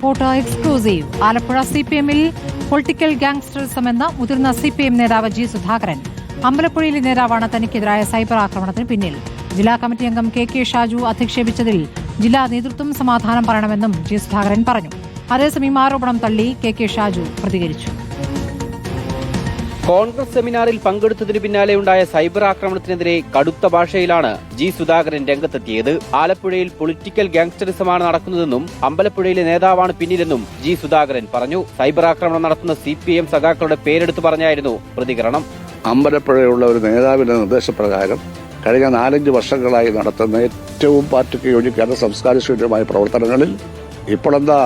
Report exclusive. Alappuzha C P എമ്മിൽ political gangsterism എന്ന മുതിർന്ന സി പി എം നേതാവ് ജി സുധാകരൻ. അമ്പലപ്പുഴയിലെ നേതാവാണ് തനിക്കെതിരായ സൈബർ ആക്രമണത്തിന് പിന്നിൽ. ജില്ലാ കമ്മിറ്റി അംഗം കെ കെ ഷാജു അധിക്ഷേപിച്ചതിൽ ജില്ലാ നേതൃത്വം സമാധാനം പറയണമെന്നും ജി സുധാകരൻ പറഞ്ഞു. അതേസമയം ആരോപണം തള്ളി കെ കെ ഷാജു പ്രതികരിച്ചു. കോൺഗ്രസ് സെമിനാറിൽ പങ്കെടുത്തതിന് പിന്നാലെ ഉണ്ടായ സൈബർ ആക്രമണത്തിനെതിരെ കടുത്ത ഭാഷയിലാണ് ജി സുധാകരൻ രംഗത്തെത്തിയത്. ആലപ്പുഴയിൽ പൊളിറ്റിക്കൽ ഗാങ്സ്റ്ററിസമാണ് നടക്കുന്നതെന്നും അമ്പലപ്പുഴയിലെ നേതാവാണ് പിന്നിലെന്നും ജി സുധാകരൻ പറഞ്ഞു. സൈബർ ആക്രമണം നടത്തുന്ന സി പി എം സഖാക്കളുടെ പേരെടുത്തു പറഞ്ഞായിരുന്നു പ്രതികരണം. അമ്പലപ്പുഴയുള്ള ഒരു നേതാവിന്റെ നിർദ്ദേശപ്രകാരം കഴിഞ്ഞ നാലഞ്ച് വർഷങ്ങളായി നടത്തുന്ന ഏറ്റവും പാർട്ടിക്ക് യോജിക്കാത്ത സംസ്കാരശൂന്യമായ പ്രവർത്തനങ്ങളിൽ ഇപ്പോഴെന്താ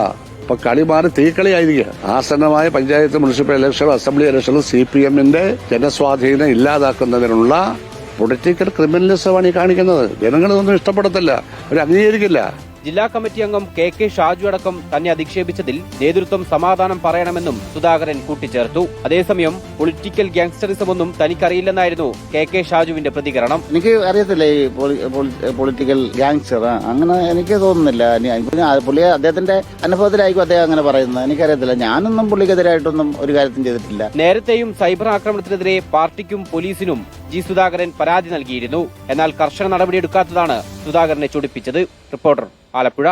ഇപ്പൊ കളി മാറി തീക്കളിയായിരിക്കുക. ആസന്നമായ panchayat municipal election assembly election C P എമ്മിന്റെ ജനസ്വാധീനം ഇല്ലാതാക്കുന്നതിനുള്ള പൊളിറ്റിക്കൽ ക്രിമിനലിസമാണ് ഈ കാണിക്കുന്നത്. ജനങ്ങളിതൊന്നും ഇഷ്ടപ്പെടത്തില്ല. അവർ അംഗീകരിക്കില്ല. ജില്ലാ കമ്മിറ്റി അംഗം കെ കെ ഷാജു അടക്കം തന്നെ അധിക്ഷേപിച്ചതിൽ നേതൃത്വം സമാധാനം പറയണമെന്നും സുധാകരൻ കൂട്ടിച്ചേർത്തു. അതേസമയം പൊളിറ്റിക്കൽ ഗ്യാങ്സ്റ്ററിസം ഒന്നും തനിക്കറിയില്ലെന്നായിരുന്നു കെ കെ ഷാജുവിന്റെ പ്രതികരണം. എനിക്ക് അറിയത്തില്ല ഈ പൊളി- പൊളി- പൊളിറ്റിക്കൽ ഗ്യാങ്സ്റ്റർ അങ്ങനെ എനിക്ക് തോന്നുന്നില്ല. പുള്ളിയെ പുള്ളി അദ്ദേഹത്തിന്റെ അനുഭവത്തിലായിരിക്കും അദ്ദേഹം അങ്ങനെ പറയുന്നത്. എനിക്കറിയത്തില്ല. ഞാനൊന്നും പുള്ളിക്കെതിരായിട്ടൊന്നും ഒരു കാര്യത്തിനും ചെയ്തിട്ടില്ല. നേരത്തെയും സൈബർ ആക്രമണത്തിനെതിരെ പാർട്ടിക്കും പോലീസിനും ജി സുധാകരൻ പരാതി നൽകിയിരുന്നു. എന്നാൽ കർശന നടപടിയെടുക്കാത്തതാണ് സുധാകരനെ ചൊടിപ്പിച്ചത്. റിപ്പോർട്ടർ ആലപ്പുഴ